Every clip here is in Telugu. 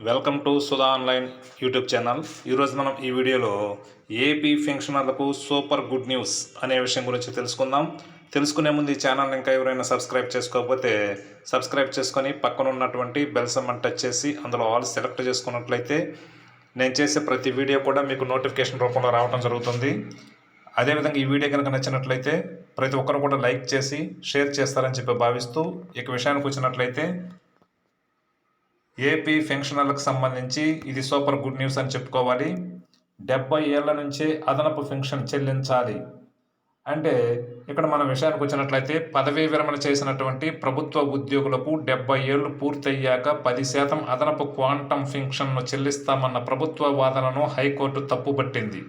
Welcome to Sudha online YouTube channel. ఈరోజు మనం ఈ వీడియోలో ఏపీ ఫెన్షనర్లకు సూపర్ గుడ్ న్యూస్ అనే విషయం గురించి తెలుసుకుందాం. తెలుసుకునే ముందు ఈ ఛానల్ ఇంకా ఎవరైనా సబ్స్క్రైబ్ చేసుకోకపోతే సబ్స్క్రైబ్ చేసుకొని పక్కన ఉన్నటువంటి బెల్ సమ్మని టచ్ చేసి అందులో ఆల్ సెలెక్ట్ చేసుకున్నట్లయితే నేను చేసే ప్రతి వీడియో కూడా మీకు నోటిఫికేషన్ రూపంలో రావడం జరుగుతుంది. అదేవిధంగా ఈ వీడియో కనుక నచ్చినట్లయితే ప్రతి ఒక్కరు కూడా లైక్ చేసి షేర్ చేస్తారని చెప్పి భావిస్తూ ఇక విషయానికి వచ్చినట్లయితే ఏపీ పెన్షనర్లకు సంబంధించి ఇది సూపర్ గుడ్ న్యూస్ అని చెప్పుకోవాలి. డెబ్బై ఏళ్ళ నుంచే అదనపు పెన్షన్ చెల్లించాలి. అంటే ఇక్కడ మన విషయానికి వచ్చినట్లయితే పదవీ విరమణ చేసినటువంటి ప్రభుత్వ ఉద్యోగులకు డెబ్బై ఏళ్ళు పూర్తయ్యాక పది శాతం అదనపు క్వాంటమ్ పెన్షన్ను చెల్లిస్తామన్న ప్రభుత్వ వాదనను హైకోర్టు తప్పుపట్టింది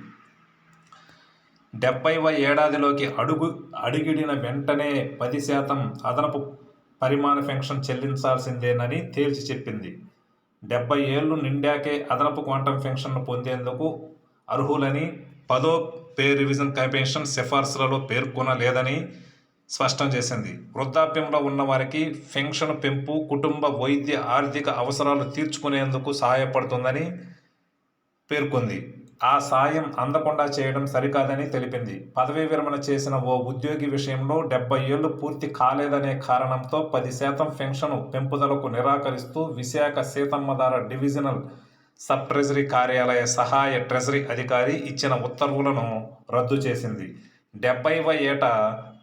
డెబ్బైవ ఏడాదిలోకి అడుగు అడిగిడిన వెంటనే పది శాతం అదనపు పరిమాణ పెన్షన్ చెల్లించాల్సిందేనని తేల్చి చెప్పింది. డెబ్బై ఏళ్ళు నిండాకే అదనపు క్వాంటమ్ పెన్షన్ను పొందేందుకు అర్హులని పదో పే రివిజన్ కమిషన్ సిఫార్సులలో పేర్కొనలేదని స్పష్టం చేసింది. వృద్ధాప్యంలో ఉన్నవారికి పెన్షన్ పెంపు కుటుంబ వైద్య ఆర్థిక అవసరాలు తీర్చుకునేందుకు సహాయపడుతుందని పేర్కొంది. ఆ సాయం అందకుండా చేయడం సరికాదని తెలిపింది. పదవీ విరమణ చేసిన ఓ ఉద్యోగి విషయంలో డెబ్బై ఏళ్ళు పూర్తి కాలేదనే కారణంతో పది శాతం పెన్షన్ పెంపుదలకు నిరాకరిస్తూ Visakha Seethammadhara divisional sub treasury కార్యాలయ సహాయ ట్రెజరీ అధికారి ఇచ్చిన ఉత్తర్వులను రద్దు చేసింది. డెబ్బైవ ఏట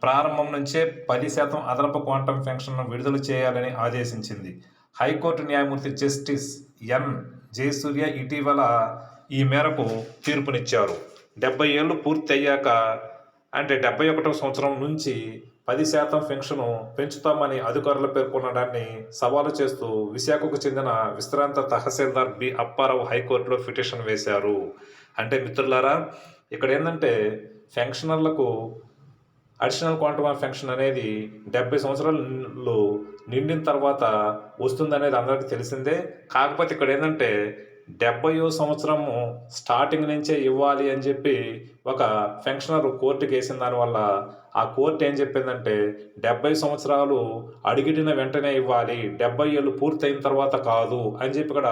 ప్రారంభం నుంచే పది శాతం అదనపు క్వాంటమ్ పెన్షన్ను విడుదల చేయాలని ఆదేశించింది. హైకోర్టు న్యాయమూర్తి జస్టిస్ ఎన్. జయసూర్య ఇటీవల ఈ మేరకు తీర్పునిచ్చారు. డెబ్బై ఏళ్ళు పూర్తి అయ్యాక అంటే డెబ్బై ఒకటో సంవత్సరం నుంచి పది శాతం పెన్షను పెంచుతామని అధికారులు పేర్కొనడాన్ని సవాలు చేస్తూ విశాఖకు చెందిన విశ్రాంత తహసీల్దార్ బి. అప్పారావు హైకోర్టులో పిటిషన్ వేశారు. అంటే మిత్రులారా ఇక్కడ ఏంటంటే పెన్షనర్లకు అడిషనల్ క్వాంటమ్ ఆఫ్ పెన్షన్ అనేది డెబ్బై సంవత్సరాలు నిండిన తర్వాత వస్తుందనేది అందరికీ తెలిసిందే. కాకపోతే ఇక్కడ ఏంటంటే డెబ్బయో సంవత్సరము స్టార్టింగ్ నుంచే ఇవ్వాలి అని చెప్పి ఒక పెన్షనర్ కోర్టుకి వేసిన దానివల్ల ఆ కోర్టు ఏం చెప్పిందంటే డెబ్బై సంవత్సరాలు అడిగిడిన వెంటనే ఇవ్వాలి డెబ్బై ఏళ్ళు పూర్తయిన తర్వాత కాదు అని చెప్పి ఇక్కడ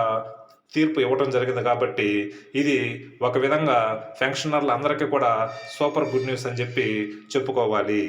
తీర్పు ఇవ్వడం జరిగింది కాబట్టి ఇది ఒక విధంగా పెన్షనర్లు అందరికీ కూడా సూపర్ గుడ్ న్యూస్ అని చెప్పి చెప్పుకోవాలి.